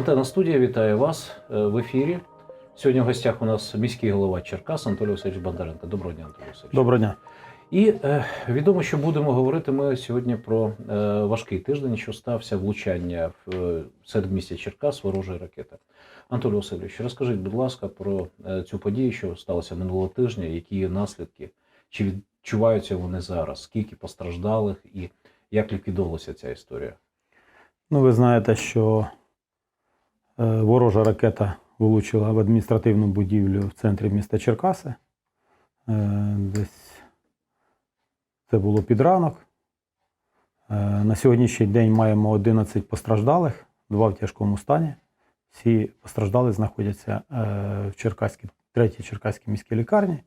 Антенна студія вітає вас е, в ефірі. Сьогодні в гостях у нас міський голова Черкас Анатолій Васильович Бондаренко. Доброго дня, Анатолій Васильович. Доброго дня. І е, відомо, що будемо говорити ми сьогодні про е, важкий тиждень, що стався влучання в е, середмістя Черкас ворожої ракети. Анатолій Васильович, розкажіть, будь ласка, про е, цю подію, що сталося минулого тижня, які є наслідки, чи відчуваються вони зараз, скільки постраждалих і як ліквідовувалася ця історія? Ну, ви знаєте, що ворожа ракета влучила в адміністративну будівлю в центрі міста Черкаси. Е, десь це було під ранок. Е, на сьогоднішній день маємо 11 постраждалих, два в тяжкому стані. Всі постраждалі знаходяться е, в Черкаській, третій Черкаській міській лікарні.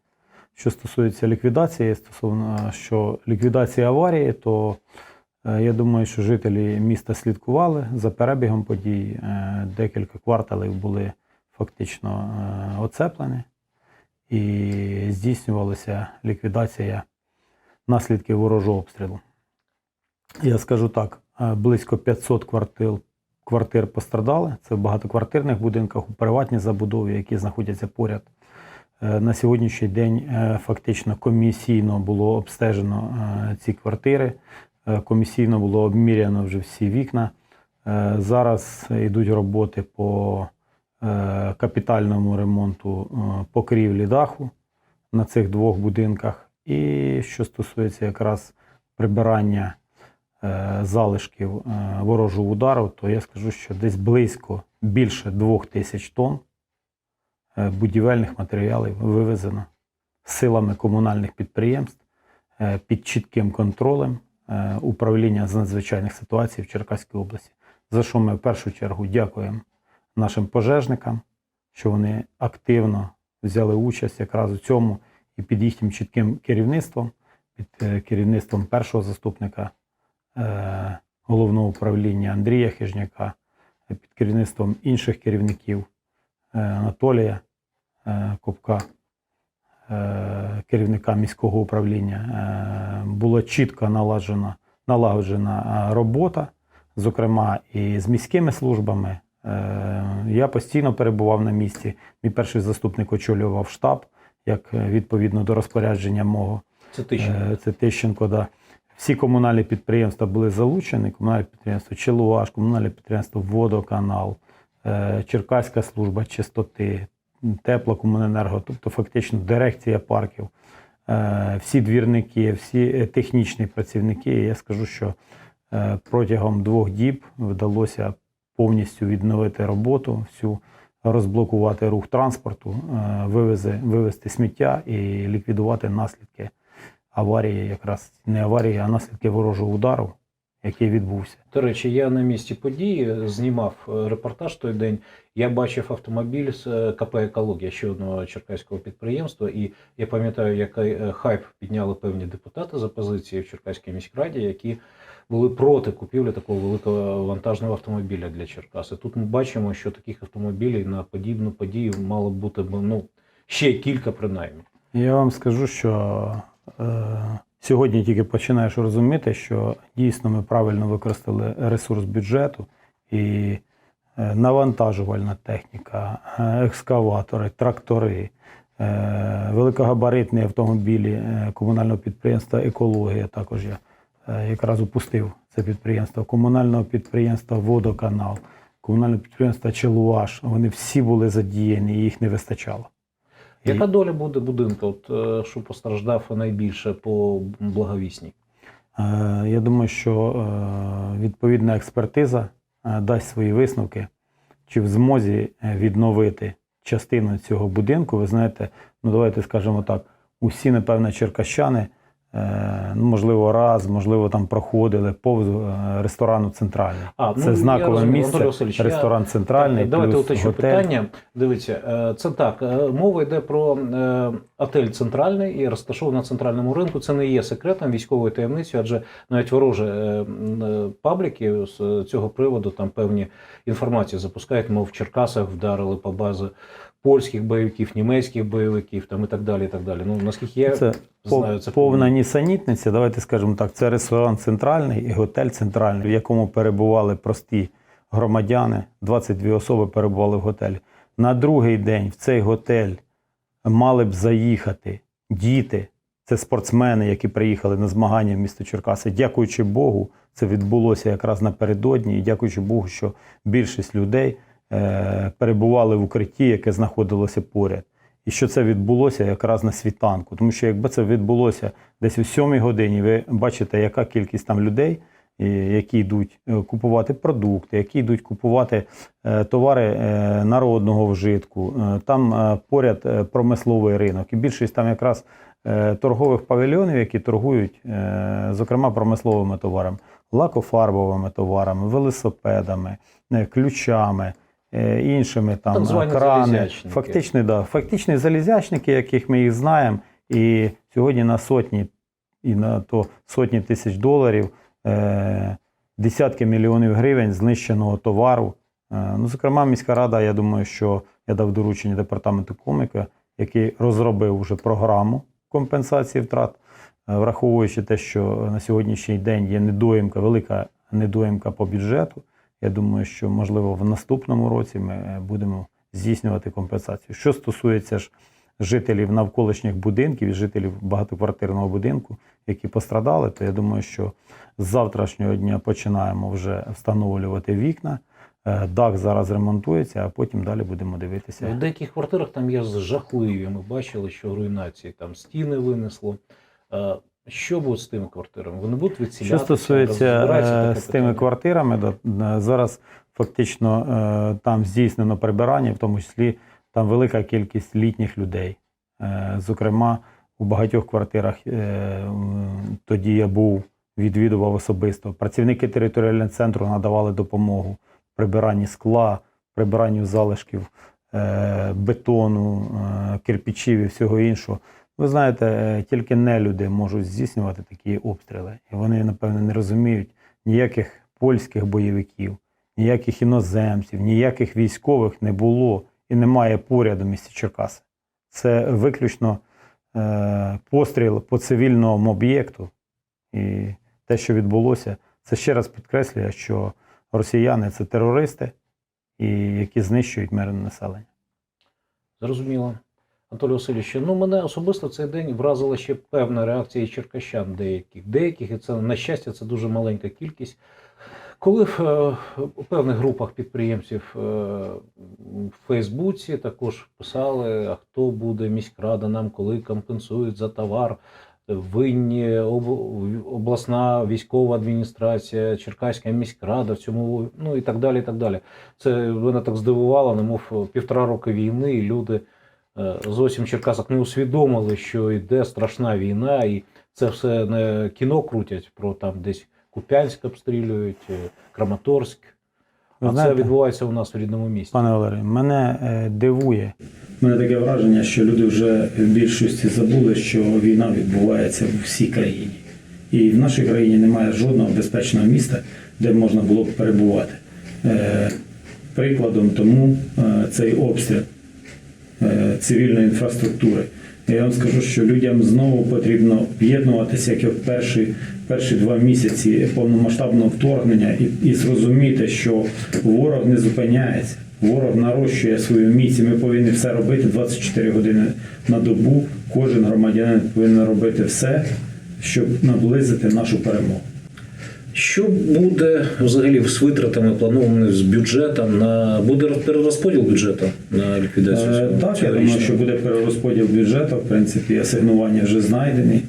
Що стосується ліквідації, стосовно що ліквідації аварії, то Е, Я думаю, що жителі міста слідкували за перебігом подій. Е, Декілька кварталів були фактично е, оцеплені і здійснювалася ліквідація наслідків ворожого обстрілу. Я скажу так: е, близько 500 квартир, квартир пострадали. Це в багатоквартирних будинках, у приватній забудові, які знаходяться поряд. Е, На сьогоднішній день е, фактично комісійно було обстежено е, ці квартири. Е, Комісійно було обміряно вже всі вікна. Е, Зараз йдуть роботи по е, капітальному ремонту покрівлі даху на цих двох будинках. І що стосується якраз прибирання залишків ворожого удару, то я скажу, що десь близько більше двох тисяч тонн будівельних матеріалів вивезено силами комунальних підприємств під чітким контролем управління з надзвичайних ситуацій в Черкаській області. За що ми в першу чергу дякуємо нашим пожежникам, що вони активно взяли участь якраз у цьому і під їхнім чітким керівництвом, під е, керівництвом першого заступника е, головного управління Андрія Хижняка, е, під керівництвом інших керівників е, Анатолія е, Копка, е, керівника міського управління, е, було чітко налагоджена, налагоджена е, робота, зокрема і з міськими службами. Е, Я постійно перебував на місці. Мій перший заступник очолював штаб, як е, відповідно до розпорядження мого. Це. Е, Це Тищенко, да. Всі комунальні підприємства були залучені. Комунальне підприємство Челуаш, комунальне підприємство Водоканал, е, Черкаська служба чистоти, теплокомуненерго, тобто фактично дирекція парків, е, всі двірники, всі е, технічні працівники. Я скажу, що е, протягом двох діб вдалося повністю відновити роботу, всю розблокувати рух транспорту, вивези, вивезти сміття і ліквідувати наслідки аварії, якраз не аварії, а наслідки ворожого удару, який відбувся. До речі, я на місці події знімав репортаж той день. Я бачив автомобіль з е, КП Екологія ще одного черкаського підприємства, і я пам'ятаю, який е, хайп підняли певні депутати з опозиції в Черкаській міськраді, які були проти купівлі такого великого вантажного автомобіля для Черкаси. Тут ми бачимо, що таких автомобілів на подібну подію мало б бути ну, ще кілька принаймні. Я вам скажу, що е, сьогодні тільки починаєш розуміти, що дійсно ми правильно використали ресурс бюджету і навантажувальна техніка, е, екскаватори, трактори, е, великогабаритні автомобілі е, комунального підприємства Екологія. Також я е, якраз упустив це підприємство, комунального підприємства Водоканал, комунального підприємства Челуаш. Вони всі були задіяні, їх не вистачало. Яка доля буде будинку, от, е, що постраждав найбільше по благовісній? Е, Я думаю, що е, відповідна експертиза е, дасть свої висновки, чи в змозі е, відновити частину цього будинку. Ви знаєте, ну давайте скажемо так: усі, напевно, черкащани, е, ну, можливо, раз, можливо, там проходили повз е, ресторану центральний. А, Це ну, знакове місце, я- ресторан центральний. Давайте плюс уточню готель. питання. Дивіться, е, це так. е, Мова йде про е, отель центральний і розташований на центральному ринку. Це не є секретом військовою таємницею, адже навіть ворожі е, е, пабліки з цього приводу там певні інформації запускають, мов в Черкасах вдарили по базі польських бойовиків, німецьких бойовиків там і так далі. І так далі. Ну наскільки я Це знаю, це повна нісенітниця. Давайте скажемо так: це ресторан центральний і готель центральний, в якому перебували прості громадяни, 22 особи перебували в готелі. На другий день в цей готель мали б заїхати діти, це спортсмени, які приїхали на змагання в місто Черкаси. Дякуючи Богу, це відбулося якраз напередодні, і дякуючи Богу, що більшість людей перебували в укритті, яке знаходилося поряд. І що це відбулося якраз на світанку. Тому що якби це відбулося десь о 7 годині, ви бачите, яка кількість там людей, які йдуть е, купувати продукти, які йдуть купувати е, товари е, народного вжитку. Е, Там е, поряд е, промисловий ринок. І більшість там якраз е, торгових павільйонів, які торгують, е, зокрема, промисловими товарами, лакофарбовими товарами, велосипедами, е, ключами. Е, Іншими там Так крани, фактичні, да, фактичні залізячники, яких ми їх знаємо, і сьогодні на сотні і на то сотні тисяч доларів, е, десятки мільйонів гривень знищеного товару. Е, ну, зокрема, міська рада, я думаю, що я дав доручення департаменту коміка, який розробив вже програму компенсації втрат, е, враховуючи те, що на сьогоднішній день є недоїмка, велика недоїмка по бюджету. Я думаю, що можливо в наступному році ми е, будемо здійснювати компенсацію. Що стосується ж жителів навколишніх будинків і жителів багатоквартирного будинку, які пострадали, то я думаю, що з завтрашнього дня починаємо вже встановлювати вікна. Е, Дах зараз ремонтується, а потім далі будемо В дивитися. деяких квартирах там є жахливі. Ми бачили, що руйнації там стіни винесло. Що буде з тими квартирами? Вони будуть відсілятися? Що стосується е, з тими квартирами, да, зараз фактично е, там здійснено прибирання, в тому числі там велика кількість літніх людей. Е, Зокрема, у багатьох квартирах тоді я був, відвідував особисто. Працівники територіального центру надавали допомогу прибиранні скла, прибиранню залишків бетону, кирпичів і всього іншого. Ви знаєте, е, тільки нелюди можуть здійснювати такі обстріли. І вони, напевно, не розуміють ніяких польських бойовиків, ніяких іноземців, ніяких військових не було і немає поряд у місті Черкаси. Це виключно е, постріл по цивільному об'єкту. І те, що відбулося, це ще раз підкреслює, що росіяни це терористи, і які знищують мирне населення. Зрозуміло. Анатолій Васильович, ну мене особисто цей день вразила ще певна реакція черкащан деяких. Деяких, і це, на щастя, це дуже маленька кількість. Коли в, е, у певних групах підприємців е, в Фейсбуці також писали, а хто буде міськрада нам, коли компенсують за товар, винні об- обласна військова адміністрація, Черкаська міськрада в цьому, ну і так далі. і так далі. Це мене так здивувало, немов півтора роки війни, і люди е, зовсім в Черкасах не усвідомили, що йде страшна війна, і це все не кіно крутять про там десь Куп'янськ обстрілюють, е, Краматорськ. А це відбувається у нас в рідному місті. Пане Валерію, мене е, дивує. У мене таке враження, що люди вже в більшості забули, що війна відбувається в всій країні. І в нашій країні немає жодного безпечного міста, де можна було б перебувати. Е, Прикладом тому е, цей обстріл е, цивільної інфраструктури. Я вам скажу, що людям знову потрібно об'єднуватися, як і в перші, перші два місяці повномасштабного вторгнення, і, і зрозуміти, що ворог не зупиняється, ворог нарощує свою міць, і ми повинні все робити 24 години на добу. Кожен громадянин повинен робити все, щоб наблизити нашу перемогу. Що буде взагалі з витратами планованими з бюджетом на буде перерозподіл бюджету на ліквідацію? Е, Так, я думаю, що буде перерозподіл бюджету. В принципі, асигнування вже знайдені.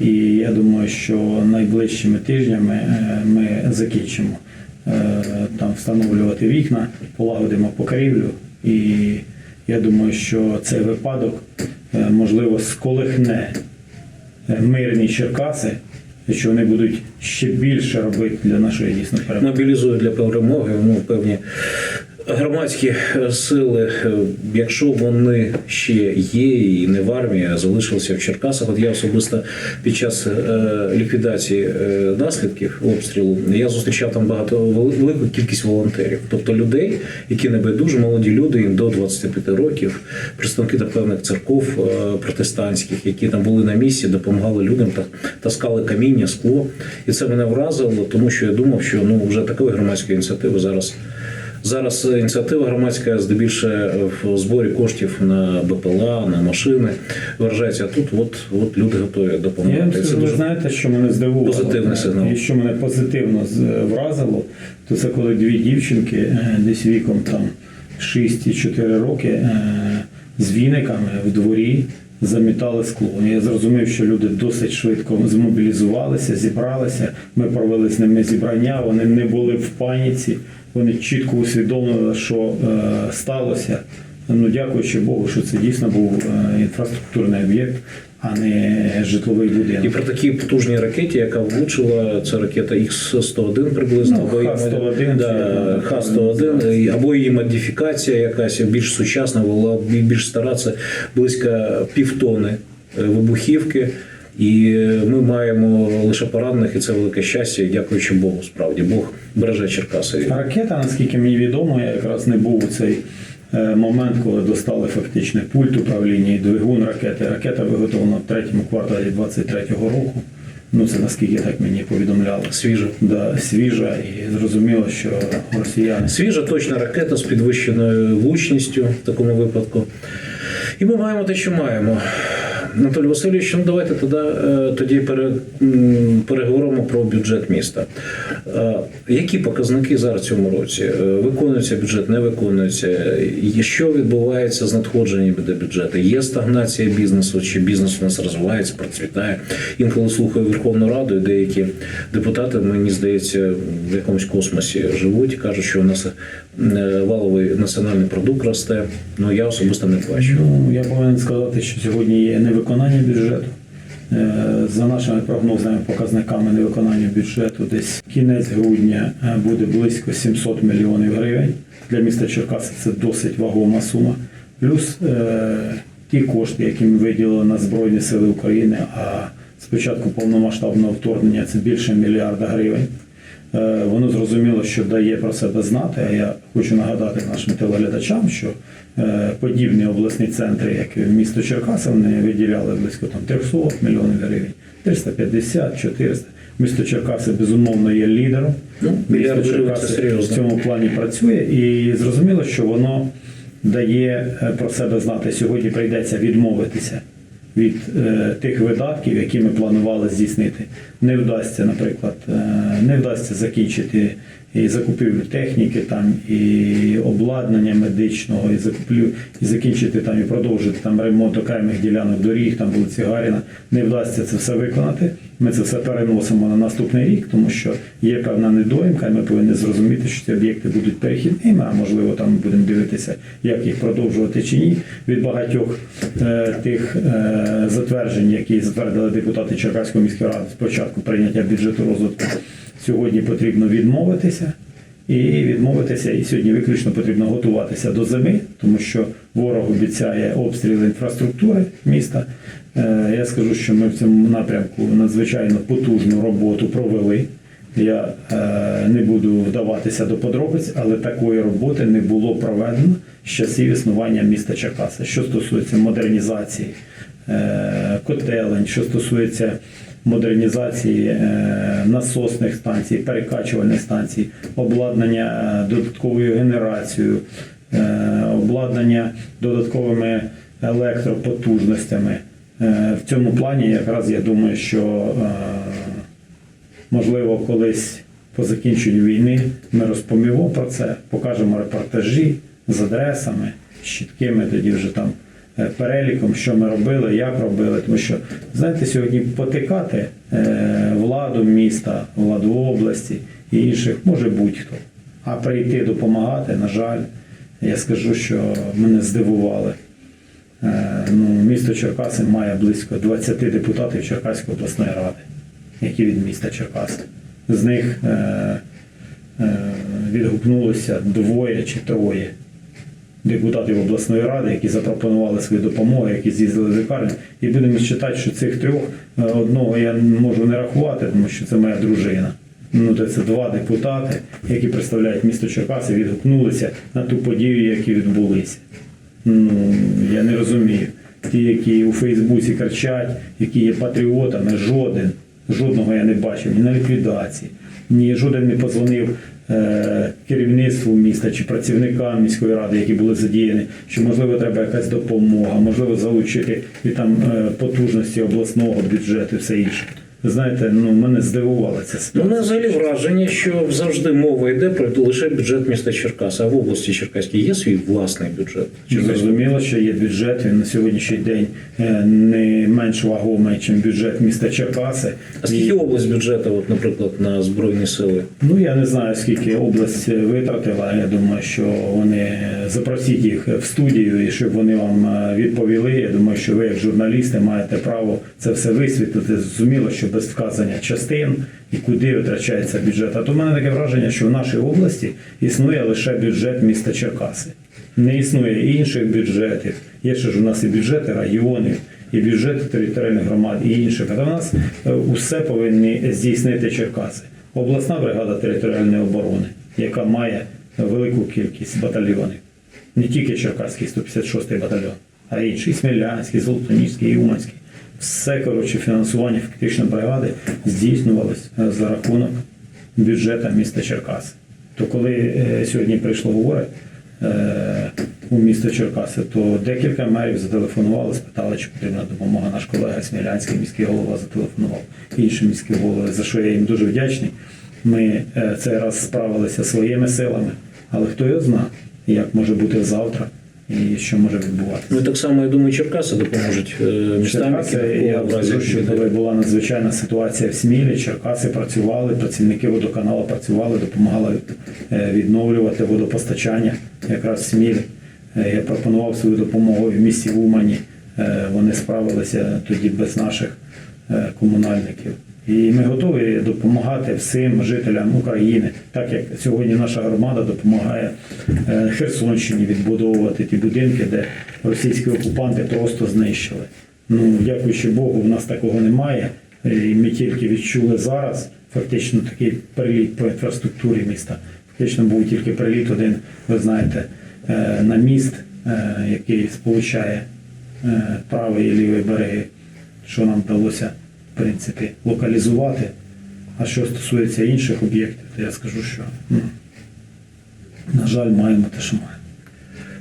І я думаю, що найближчими тижнями е, ми закінчимо е, там встановлювати вікна, полагодимо покрівлю. І я думаю, що цей випадок е, можливо сколихне мирні Черкаси, що вони будуть ще більше робити для нашої дійсно перемоги. мобілізує для перемоги ну, певні громадські е, сили, е, якщо вони ще є і не в армії, а залишилися в Черкасах. От я особисто під час е, ліквідації наслідків обстрілу я зустрічав там багато велику кількість волонтерів, тобто людей, які не молоді люди, їм до 25 років, представники та певних церков протестантських, які там були на місці, допомагали людям та таскали каміння, скло. І це мене вразило, тому що я думав, що ну вже такої громадської ініціативи зараз Зараз ініціатива громадська здебільше в зборі коштів на БПЛА, на машини виражається. А тут от, от люди готові Я. Це ви дуже знаєте, що мене здивувало. позитивний сигнал. І що мене позитивно з- вразило, то це коли дві дівчинки е, десь віком там 6 і 4 роки е, з віниками в дворі замітали скло. Я зрозумів, що люди досить швидко змобілізувалися, зібралися. Ми провели з ними зібрання, вони не були в паніці, вони чітко усвідомили, що е, сталося. Ну, дякуючи Богу, що це дійсно був е, інфраструктурний об'єкт, а не житловий будинок. І при такій потужній ракеті, яка влучила, це ракета Х-101 приблизно, Ну, або її Х-101, да, Х-101, або її модифікація якась більш сучасна, була бі- більш стара, це близько півтони е, вибухівки. І ми маємо лише поранених, і це велике щастя, дякуючи Богу, справді Бог береже Черкаси. Ракета, наскільки мені відомо, я якраз не був у цей е, момент, коли достали фактично пульт управління і двигун ракети. Ракета виготовлена в третьому кварталі 23-го року. Ну, це наскільки так мені повідомляли. Свіжа. Да, свіжа і зрозуміло, що росіяни Свіжа точна ракета з підвищеною влучністю в такому випадку. І ми маємо те, що маємо. Анатолій Васильович, ну давайте тоді, е, тоді пере, переговоримо про бюджет міста. Е, Які показники зараз в цьому році? Е, Виконується бюджет, не виконується? Що відбувається з надходженнями до бюджету? Є стагнація бізнесу, чи бізнес у нас розвивається, процвітає? Інколи слухаю Верховну Раду, і деякі депутати, мені здається, в якомусь космосі живуть і кажуть, що у нас валовий національний продукт росте. Ну я особисто не бачу. Ну, я повинен сказати, що сьогодні є невиконання бюджету. Е, За нашими прогнозними показниками невиконання бюджету десь кінець грудня е, буде близько 700 мільйонів гривень. Для міста Черкаси це досить вагома сума. Плюс е, ті кошти, які ми виділили на Збройні Сили України, а з початку повномасштабного вторгнення це більше мільярда гривень. Е, Воно зрозуміло, що дає про себе знати. А я хочу нагадати нашим телеглядачам, що е, подібні обласні центри, як місто Черкаси, вони виділяли близько там 300 мільйонів гривень, 350, 400. Місто Черкаси безумовно є лідером. Ну, Місто Черкаси в цьому плані працює, і зрозуміло, що воно дає е, про себе знати. Сьогодні прийдеться відмовитися від е, тих видатків, які ми планували здійснити. Не вдасться, наприклад, е, не вдасться закінчити і закупівлю техніки, там і обладнання медичного, і закуплю, і закінчити там і продовжити там ремонт окремих ділянок доріг, там вулиці Гаріна. Не вдасться це все виконати. Ми це все переносимо на наступний рік, тому що є певна недоїмка, і ми повинні зрозуміти, що ці об'єкти будуть перехідними, а можливо там будемо дивитися, як їх продовжувати чи ні. Від багатьох е, тих е, затверджень, які затвердили депутати Черкаської міської ради спочатку прийняття бюджету розвитку, сьогодні потрібно відмовитися. І відмовитися, і сьогодні виключно потрібно готуватися до зими, тому що ворог обіцяє обстріли інфраструктури міста. Е, Я скажу, що ми в цьому напрямку надзвичайно потужну роботу провели. Я е, не буду вдаватися до подробиць, але такої роботи не було проведено з часів існування міста Черкаси. Що стосується модернізації е, котелень, що стосується модернізації е, насосних станцій, перекачувальних станцій, обладнання е, додатковою генерацією, е, обладнання додатковими електропотужностями. В цьому плані якраз я думаю, що можливо колись по закінченню війни ми розповімо про це, покажемо репортажі з адресами, з тоді вже там переліком, що ми робили, як робили. Тому що, знаєте, сьогодні потикати е, владу міста, владу області і інших може будь-хто. А прийти допомагати, на жаль, я скажу, що мене здивували. Е, Ну, місто Черкаси має близько 20 депутатів Черкаської обласної ради, які від міста Черкаси. З них е, е, відгукнулося двоє чи троє депутатів обласної ради, які запропонували свої допомоги, які з'їздили в лікарню. І будемо вважати, що цих трьох е, одного я можу не рахувати, тому що це моя дружина. Ну, то це два депутати, які представляють місто Черкаси, відгукнулися на ту подію, які відбулися. Ну, я не розумію. Ті, які у Фейсбуці кричать, які є патріотами, жоден, жодного я не бачив ні на ліквідації, ні жоден не позвонив керівництву міста чи працівникам міської ради, які були задіяні, що можливо треба якась допомога, можливо залучити і там е, потужності обласного бюджету все інше. Знаєте, ну мене здивувала ця Ну, ситуація. мене взагалі враження, що завжди мова йде про лише бюджет міста Черкаса, а в області Черкаській є свій власний бюджет. Чи Зрозуміло, що є бюджет, він на сьогоднішній день е, не менш вагомий, ніж бюджет міста Черкаси. А скільки І- область бюджету, от, наприклад, на Збройні сили? Ну я не знаю, скільки область витратила. Я думаю, що вони запросіть їх в студію і щоб вони вам е, відповіли. Я думаю, що ви, як журналісти, маєте право це все висвітлити. Зрозуміло, що без вказання частин і куди витрачається бюджет. А то в мене таке враження, що в нашій області існує лише бюджет міста Черкаси. Не існує інших бюджетів. Є ще ж у нас і бюджети районів, і бюджети територіальних громад, і інших. А у нас е, усе повинні здійснити Черкаси. Обласна бригада територіальної оборони, яка має велику кількість батальйонів. Не тільки Черкаський 156 батальйон, а й інші, і Смілянський, Золотоніський, і Уманський. Все, коротше, фінансування фактично бригади здійснювалось е, за рахунок бюджету міста Черкаси. То коли е, сьогодні прийшло говорить е, у місто Черкаси, то декілька мерів зателефонували, спитали, чи потрібна допомога. Наш колега Смілянський, міський голова, зателефонував. Інші міські голови, за що я їм дуже вдячний. Ми цей раз справилися своїми силами, але хто його знає, як може бути завтра і що може відбуватися. Ну так само, я думаю, Черкаси допоможуть е, містам, я в що коли була надзвичайна ситуація в Смілі, Черкаси працювали, працівники водоканалу працювали, допомагали е, відновлювати водопостачання якраз в Смілі. Е, Я пропонував свою допомогу в місті Умані. Вони справилися тоді без наших комунальників. І ми готові допомагати всім жителям України, так як сьогодні наша громада допомагає е, Херсонщині відбудовувати ті будинки, де російські окупанти просто знищили. Ну, дякуючи Богу, в нас такого немає. І ми тільки відчули зараз фактично такий приліт по інфраструктурі міста. Фактично був тільки приліт один, ви знаєте, е, на міст, е, який сполучає правий і лівий береги, що нам вдалося в принципі локалізувати. А що стосується інших об'єктів, то я скажу, що ну, на жаль, маємо те, що маємо.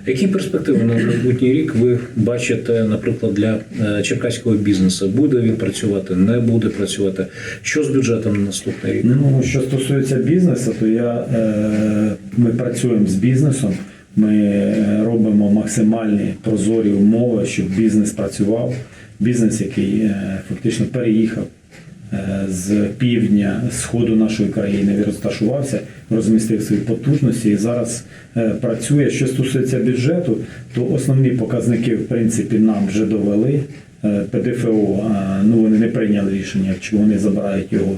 Які перспективи на майбутній рік ви бачите, наприклад, для е, черкаського бізнесу? Буде він працювати, не буде працювати? Що з бюджетом на наступний рік? Ну, що стосується бізнесу, то я, е, ми працюємо з бізнесом, ми е, робимо максимальні прозорі умови, щоб бізнес працював. Бізнес, який е, фактично переїхав е, з півдня, сходу нашої країни, він розташувався, розмістив свої потужності і зараз е, працює. Що стосується бюджету, то основні показники, в принципі, нам вже довели. ПДФО, ну вони не прийняли рішення, чи вони забирають його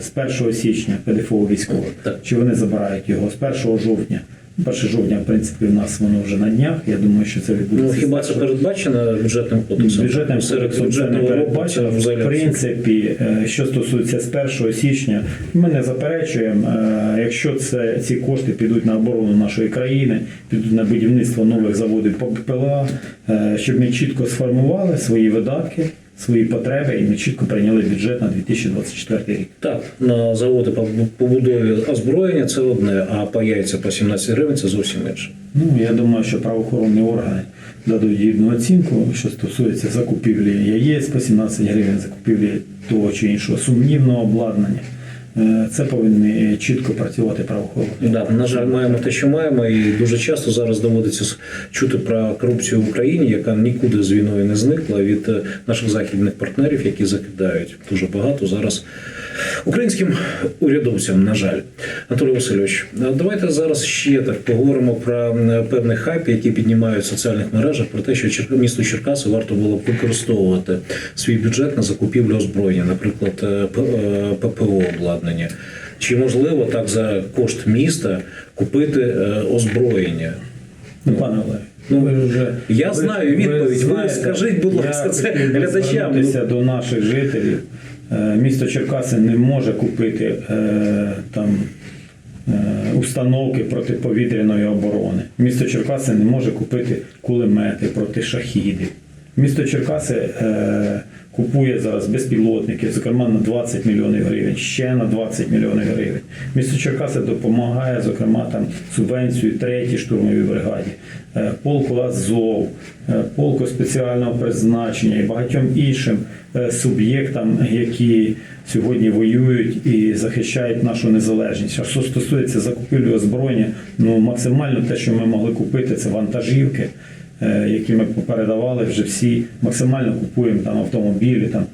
з 1 січня ПДФО військових, Так. чи вони забирають його з 1 жовтня. 1 жовтня, в принципі, у нас воно вже на днях. Я думаю, що це Ну відбудеться. хіба з це передбачено бюджетним кодексом? Бюджетним кодексом це не передбачено. В принципі, е, що стосується з 1 січня, ми не заперечуємо, е, якщо це ці кошти підуть на оборону нашої країни, підуть на будівництво нових заводів по ППЛА, е, щоб ми чітко сформували свої видатки, свої потреби, і ми чітко прийняли бюджет на 2024 рік. Так, на заводи по побудові озброєння це одне, а по яйця по 17 гривень це зовсім інше. Ну, я думаю, що правоохоронні органи дадуть гідну оцінку, що стосується закупівлі яєць по 17 гривень, закупівлі того чи іншого сумнівного обладнання. Е, Це повинні чітко працювати правоохоронці. Да, на жаль, маємо те, що маємо, і дуже часто зараз доводиться чути про корупцію в Україні, яка нікуди з війною не зникла від е, наших західних партнерів, які закидають дуже багато зараз українським урядовцям. На жаль, Анатолій Васильович, давайте зараз ще так поговоримо про певний хайп, який піднімають в соціальних мережах, про те, що місту Черкаси варто було б використовувати свій бюджет на закупівлю озброєння, наприклад, е, П- е, ППО обладнання. Чи можливо так за кошт міста купити е, озброєння? Ну, пане Олег, ну ви вже Я ви- знаю відповідь. Ви скажіть, будь ласка, це глядачам. до наших жителів. Е, Місто Черкаси не може купити е, там. е, Установки протиповітряної оборони. Місто Черкаси не може купити кулемети проти шахідів. Місто Черкаси купує зараз безпілотники, зокрема на 20 мільйонів гривень, ще на 20 мільйонів гривень. Місто Черкаси допомагає, зокрема, там субвенцію третій штурмовій бригаді, полку Азов, полку спеціального призначення і багатьом іншим е, суб'єктам, які сьогодні воюють і захищають нашу незалежність. А що стосується закупівлі озброєння, ну максимально те, що ми могли купити, це вантажівки які ми попередавали вже всі, максимально купуємо там автомобілі, там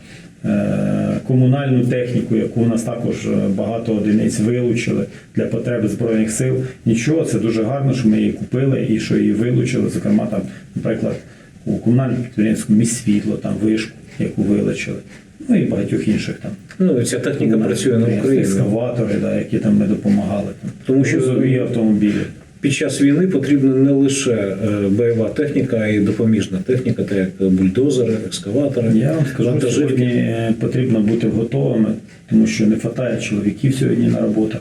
е, комунальну техніку, яку у нас також е, багато одиниць вилучили для потреб збройних сил. Нічого, це дуже гарно, що ми її купили і що її вилучили. Зокрема, там, наприклад, у комунальному підприємстві міст світло, там вишку, яку вилучили. Ну і багатьох інших там. Ну, і ця техніка працює на Україні. Ескаватори, да, які там ми допомагали. Там. Тому що- Грузові автомобілі. Під час війни потрібна не лише е, бойова техніка, а й допоміжна техніка, так як бульдозери, екскаватори, Я вам скажу, сьогодні е, потрібно бути готовими, тому що не вистачає чоловіків сьогодні на роботах.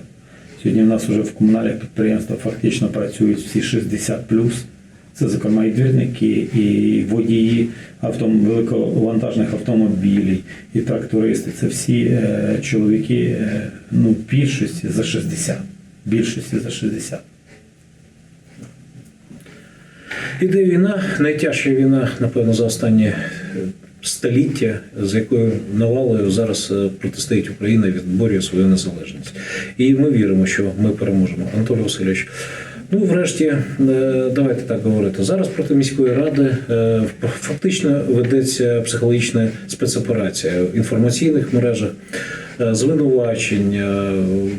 Сьогодні в нас вже в комунальних підприємствах фактично працюють всі 60 Це, зокрема, і двірники, і водії автом, великовантажних автомобілів, і трактористи. Це всі е, чоловіки, е, ну, більшості за 60. Більшості за 60. Іде війна, найтяжча війна, напевно, за останні е, століття, з якою навалою зараз е, протистоїть Україна відборює свою незалежність. І ми віримо, що ми переможемо. Анатолій Васильович. Ну, врешті, е, давайте так говорити. Зараз проти міської ради фактично ведеться психологічна спецоперація в інформаційних мережах. Е, Звинувачень, е,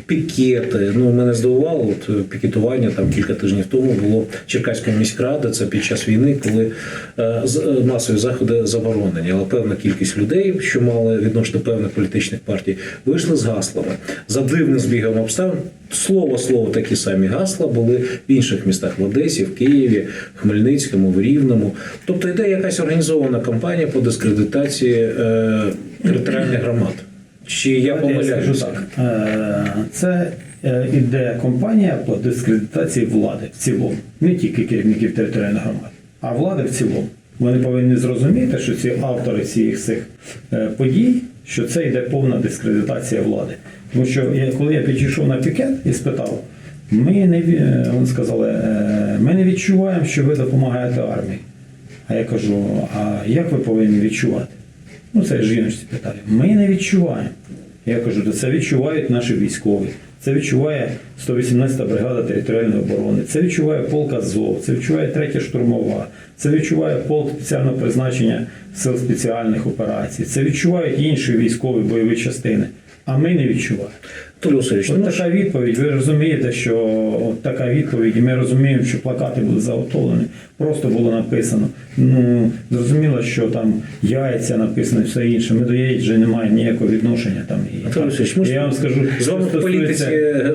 пікети. Ну, мене здивувало, от е, пікетування там кілька тижнів тому було Черкаської міськради. Це під час війни, коли е, масові заходи заборонені, але певна кількість людей, що мали відношення до певних політичних партій, вийшли з гаслами. За дивним збігом обставин слово слово такі самі гасла були в інших містах в Одесі, в Києві, в Хмельницькому, в Рівному. Тобто йде якась організована кампанія по дискредитації е, територіальних громад. Чи я так. Е, Це е, іде компанія по дискредитації влади в цілому, не тільки керівників територіальних громад, а влади в цілому. Вони повинні зрозуміти, що ці автори всіх цих е, подій, що це йде повна дискредитація влади. Тому що я, коли я підійшов на пікет і спитав, ми не вони сказали, ми не відчуваємо, що ви допомагаєте армії. А я кажу, а як ви повинні відчувати? Ну, це жіночці питаю. Ми не відчуваємо. Я кажу, це відчувають наші військові. Це відчуває 118-та бригада територіальної оборони, це відчуває полк Азов, це відчуває третя штурмова, це відчуває полк спеціального призначення сил спеціальних операцій, це відчувають інші військові бойові частини. А ми не відчуваємо. Анатолій ну, така відповідь. Ви розумієте, що от така відповідь, і ми розуміємо, що плакати були заготовлені. Просто було написано. Ну зрозуміло, що там яйця написано, і все інше. Ми до яєць вже немає ніякого відношення там. І, Васильович, ми я вам скажу, з вами в політиці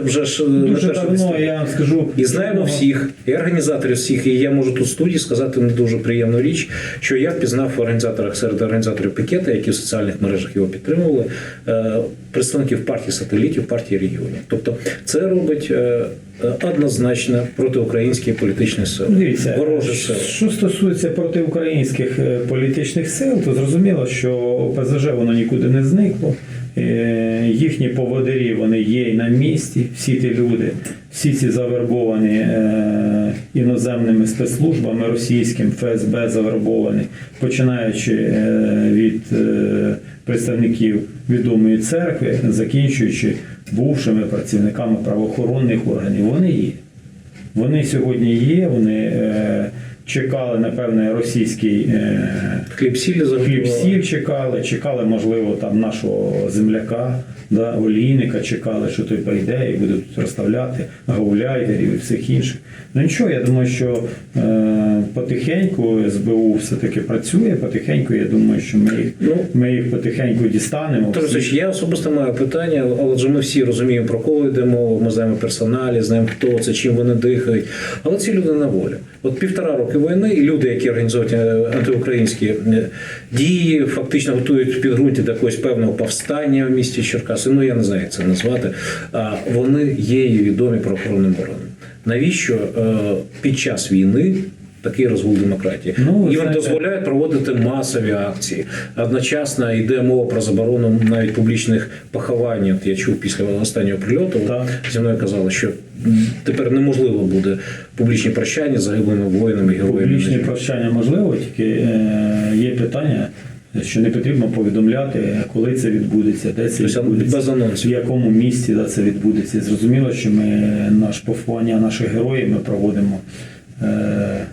вже ж дуже давно. Я вам скажу І знаємо всіх, і організаторів всіх. І я можу тут в студії сказати не дуже приємну річ, що я впізнав в організаторах серед організаторів пікета, які в соціальних мережах його підтримували, е, представників партії сателітів, партії регіонів. Тобто це робить е, е, однозначно протиукраїнські політичні сили. Дивіться, ворожі сили. що стосується протиукраїнських е, політичних сил, то зрозуміло, що ОПЗЖ воно нікуди не зникло. Їхні поводирі вони є і на місці. Всі ті люди, всі ці завербовані іноземними спецслужбами російським, ФСБ завербовані, починаючи від представників відомої церкви, закінчуючи бувшими працівниками правоохоронних органів, вони є. Вони сьогодні є, вони е, чекали, напевне, російський е, Хліб сілі хліб заготували. сіль чекали, чекали, можливо, там нашого земляка, да, олійника, чекали, що той прийде і буде тут розставляти гауляйтерів і всіх інших. Ну нічого, я думаю, що е, потихеньку СБУ все-таки працює, потихеньку, я думаю, що ми їх, Ну, ми їх потихеньку дістанемо. Тобто, я особисто маю питання, але ж ми всі розуміємо, про кого йде мова, ми знаємо персоналі, знаємо, хто це, чим вони дихають. Але ці люди на волі. От півтора роки війни, і люди, які організують е, антиукраїнські дії, фактично готують підґрунті до якогось певного повстання в місті Черкаси. Ну я не знаю, як це назвати. А вони є і відомі правоохоронним органам. Навіщо е, під час війни такий розгул демократії. Ну, Їм знаєте- дозволяють проводити масові акції. Одночасно йде мова про заборону навіть публічних поховань. От я чув після останнього прильоту. Так. Зі мною казали, що тепер неможливо буде публічні прощання з загиблими воїнами, героями. Публічне прощання можливо, тільки е, є питання, що не потрібно повідомляти, коли це відбудеться, де це Тобто відбудеться, без анонсів. в якому місці це відбудеться. Зрозуміло, що ми наш поховання наших героїв ми проводимо е,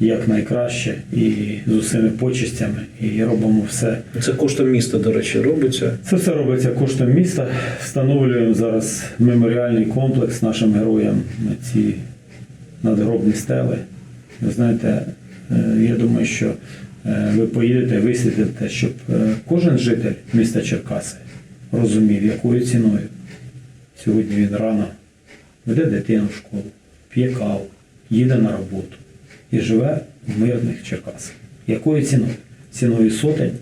як найкраще і з усіми почестями, і робимо все. Це коштом міста, до речі, робиться. Це все робиться коштом міста. Встановлюємо зараз меморіальний комплекс нашим героям на ці надгробні стели. Ви знаєте, е, я думаю, що е, ви поїдете, висвітлите, щоб е, кожен житель міста Черкаси розумів, якою ціною сьогодні він рано веде дитину в школу, п'є каву, їде на роботу і живе в мирних Черкасах. Якою ціною? Ціною сотень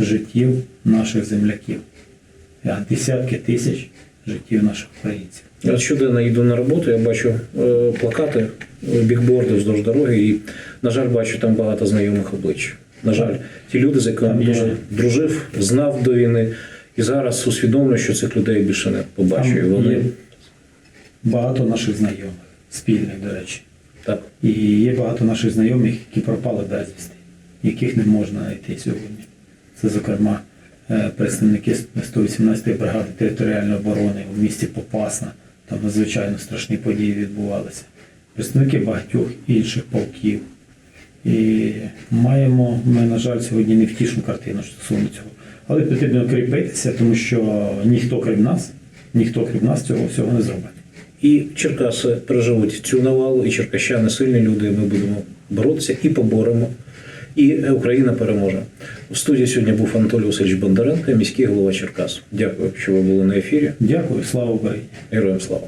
життів наших земляків, а десятки тисяч життів наших українців. Я щоденно йду на роботу, я бачу е, плакати, е, бікборди вздовж дороги, і, на жаль, бачу там багато знайомих облич. На жаль, ті люди, з якими Там дуже дружив, знав до війни, і зараз усвідомлюю, що цих людей більше не побачу. І вони багато наших знайомих, спільних, до речі. Так. І є багато наших знайомих, які пропали безвісти, яких не можна знайти сьогодні. Це, зокрема, е, представники 118-ї бригади територіальної оборони в місті Попасна. Там надзвичайно страшні події відбувалися. Представники багатьох інших полків. І маємо ми, на жаль, сьогодні невтішну картину стосовно цього. Але потрібно кріпитися, тому що ніхто крім нас, ніхто крім нас цього всього не зробить. І Черкаси переживуть цю навалу, і черкащани сильні люди. Ми будемо боротися і поборемо. І Україна переможе. В студії сьогодні був Анатолій Васильович Бондаренко, міський голова Черкас. Дякую, що ви були на ефірі. Дякую, слава Україні! Героям слава!